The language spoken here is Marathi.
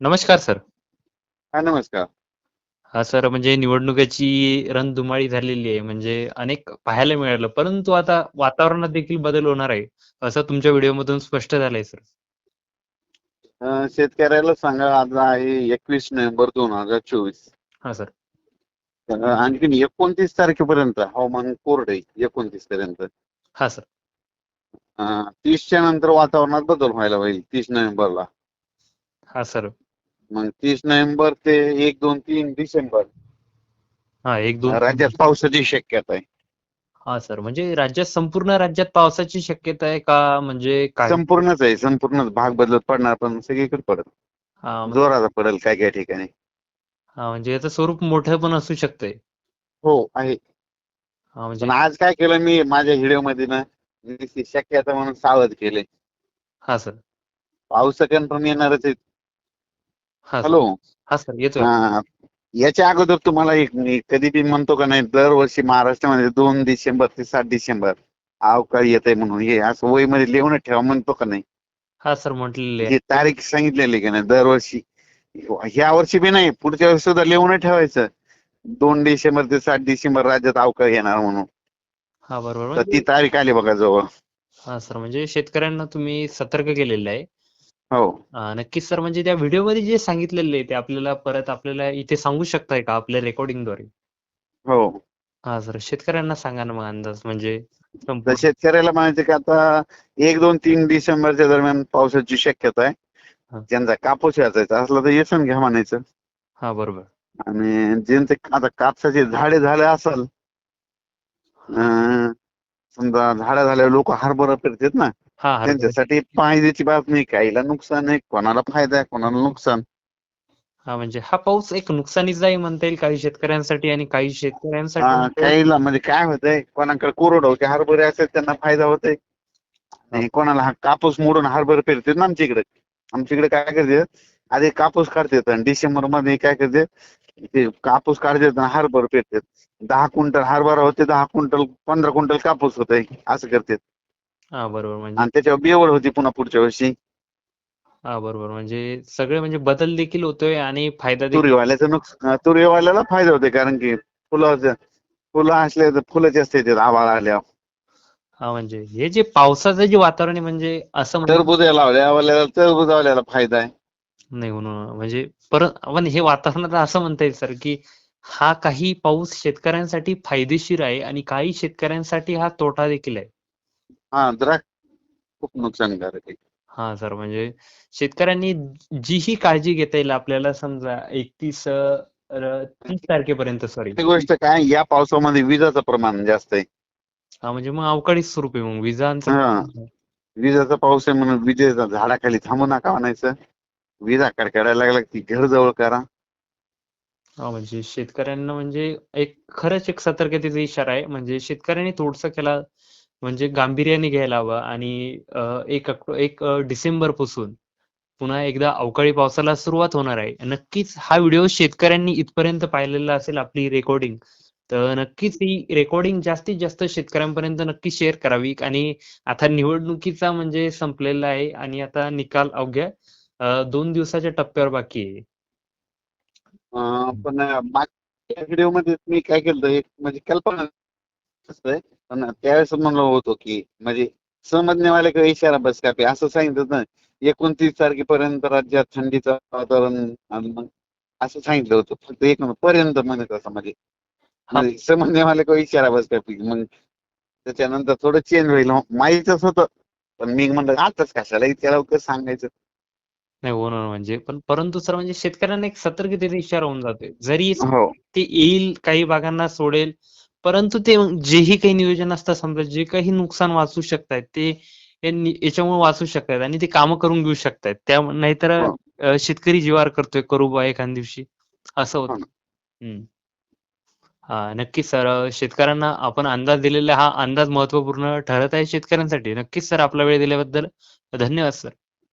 नमस्कार सर. हा नमस्कार. हां, सर म्हणजे निवडणुकीची रणधुमाळी झालेली आहे. म्हणजे अनेक पाहायला मिळालं. परंतु आता वातावरणात देखील बदल होणार आहे, असं तुमच्या व्हिडिओमधून स्पष्ट झालंय सर. अ, शेतकऱ्याला सांगा आज आहे 21 नोव्हेंबर 2024. हां, सर. आणखीन 29 तारखेपर्यंत हवामान कोरडं 29 पर्यंत. हां, सर. अ, 30च्या नंतर वातावरणात बदल व्हायला होईल 30 नोव्हेंबरला. हां, सर. मग 30 नोव्हेंबर ते 1, 2, 3 डिसेंबर हां, 1, 2 राज्यात पावसाची शक्यता आहे. हां, सर. म्हणजे राज्यात संपूर्ण राज्यात पावसाची शक्यता आहे का म्हणजे काय? संपूर्णच आहे. संपूर्णच भाग बदलत पडणार पण सगळीकडे पडेल. हां, म्हणजे जोराचा पडेल काय काय ठिकाणी. हां, म्हणजे याचं स्वरूप मोठं पण असू शकतंय. हो, आहे. हां, म्हणजे पण आज काय केलं मी माझ्या व्हिडिओमध्ये ना नुसती शक्यता म्हणून सावध केले. हां, सर. पाऊस कन्फर्म येणारच आहे. हॅलो. हां, सर. येतोय. हां. याच्या अगोदर तुम्हाला एक मी कधी बी म्हणतो का नाही दरवर्षी महाराष्ट्रामध्ये 2 डिसेंबर ते 7 डिसेंबर अवकाळी येतंय म्हणून हे असं वहीमध्ये लिहूनच ठेवा म्हणतो का नाही. हां, सर. म्हटलेले आहे. ही तारीख सांगितलेली की नाही दरवर्षी. ह्या वर्षी बी नाही पुढच्या वर्षी सुद्धा लिहूनच ठेवायचं. 2 डिसेंबर ते 7 डिसेंबर राज्यात अवकाळी येणार म्हणून. हां, बरोबर. तर ती म्हणजे तारीख आली बघा जवळ. हां, सर. म्हणजे शेतकऱ्यांना तुम्ही सतर्क केलेलं आहे. हो. नक्कीच सर. म्हणजे त्या व्हिडिओमध्ये जे सांगितलेलं आहे ते आपल्याला परत आपल्याला इथे सांगू शकताय का आपल्या रेकॉर्डिंगद्वारे? हो. हां, सर. शेतकऱ्यांना सांगा ना मग अंदाज म्हणजे तर संपूर्ण शेतकऱ्याला म्हणायचं की आता 1, 2, 3 डिसेंबरच्या दरम्यान पावसाची शक्यता आहे. हां. ज्यांचा कापूस वेचायचा असला तर येसून घ्या म्हणायचं. हां, बरोबर. आणि ज्यांचे आता कापसाचे झाडे झाले असेल अं, समजा झाडं झाल्यावर लोक हरभरा पेरतात ना त्यांच्यासाठी फायद्याची बातमी काहीला नुकसान आहे कोणाला फायदा आहे कोणाला नुकसान. हां, म्हणजे हा पाऊस एक नुकसानीचा आहे म्हणता येईल काही शेतकऱ्यांसाठी आणि काही शेतकऱ्यांसाठी काहीला म्हणजे काय होतंय कोणाकडे कोरडं होते हरभरे असेल त्यांना फायदा होतोय. आणि कोणाला हा कापूस मोडून हरभरे पेरतात ना आमच्या इकडे. आमच्या इकडे काय करतात आधी कापूस काढतात आणि डिसेंबरमध्ये काय करतात ते कापूस काढतात आणि हरभरे पेरतात. दहा क्विंटल हरभरा होते दहा क्विंटल पंधरा क्विंटल कापूस होते असं करतात. हां, बरोबर. म्हणजे आणि त्याच्यावर बेवड होती पुन्हा पुढच्या वर्षी हां, बरोबर. म्हणजे सगळे म्हणजे बदल देखील होतोय आणि फायदा देखील तुरीवाल्याचं नुकसान तुरीवाल्याला फायदा होते कारण की फुलं फुलं असले तर फुलं जास्त येतात आभाळ आल्यावर हां, म्हणजे हे जे पावसाचं जे वातावरण आहे म्हणजे असं म्हणजे टरबूज लावल्यावाल्याला टरबूज लावल्याला फायदा आहे नाही म्हणून म्हणजे परत पण हे वातावरणात असं म्हणता येईल सर की हा काही पाऊस शेतकऱ्यांसाठी फायदेशीर आहे आणि काही शेतकऱ्यांसाठी हा तोटा देखील आहे. हा द्राक्ष खूप नुकसानकारक आहे हां, सर. म्हणजे शेतकऱ्यांनी जी ही काळजी घेता येईल आपल्याला समजा 31 अ, 30 तारखेपर्यंत सॉरी. ती गोष्ट काय या पावसामध्ये विजाचं प्रमाण जास्त आहे हां, म्हणजे मग अवकाळीच स्वरूप आहे मग विजांचं हा. विजाचा पाऊस आहे म्हणून विजेचा झाडाखाली थांबू नका म्हणायचं विजा कडकडायला लागला की घर जवळ करा हां, म्हणजे शेतकऱ्यांना म्हणजे एक खरंच एक सतर्कतेचा इशारा आहे. म्हणजे शेतकऱ्यांनी थोडंसं त्याला म्हणजे गांभीर्याने घ्यायला हवं आणि अ, 1 ऑक्टो 1 अ, डिसेंबरपासून पुन्हा एकदा अवकाळी पावसाला सुरुवात होणार आहे. नक्कीच हा व्हिडिओ शेतकऱ्यांनी इथपर्यंत पाहिलेला असेल आपली रेकॉर्डिंग, तर नक्कीच ही रेकॉर्डिंग जास्तीत जास्त शेतकऱ्यांपर्यंत नक्की शेअर करावी आणि आता निवडणुकीचा म्हणजे संपलेला आहे आणि आता निकाल अवघ्या दोन दिवसाच्या टप्प्यावर बाकी आहे. पण मागच्या व्हिडिओमध्ये मी काय केलं एक म्हणजे कल्पना असतंय पण त्यावेळेस म्हणलं होतो की म्हणजे समजण्यावाले का इशारा बस कापी? असं सांगितलं ना एकोणतीस तारखेपर्यंत राज्यात थंडीचं वातावरण असं सांगितलं होतं. फक्त एक पर्यंत म्हणत असं म्हणजे. म्हणजे समजण्यावाले का इशारा बस कापी? मग त्याच्यानंतर थोडं चेंज होईल. माहीतच होतं. पण मी म्हणलं आताच कशाला इतक्या लवकर सांगायचं? नाही होणार म्हणजे. पण परंतु सर म्हणजे शेतकऱ्यांना एक सतर्कतेचा इशारा होऊन जातोय. जरी हो. ते येईल, काही भागांना सोडेल, परंतु ते जेही काही नियोजन असतं समजा जे काही नुकसान वाचू शकतायत ते याच्यामुळे वाचू शकतायत आणि ते कामं करून घेऊ शकतायत. त्या नाहीतर हो. शेतकरी जीवावर करतोय करू बा एखाद दिवशी असं होतं. हं. हां, नक्कीच सर शेतकऱ्यांना आपण अंदाज दिलेला हा अंदाज महत्त्वपूर्ण ठरत आहे शेतकऱ्यांसाठी. नक्कीच सर आपला वेळ दिल्याबद्दल धन्यवाद सर.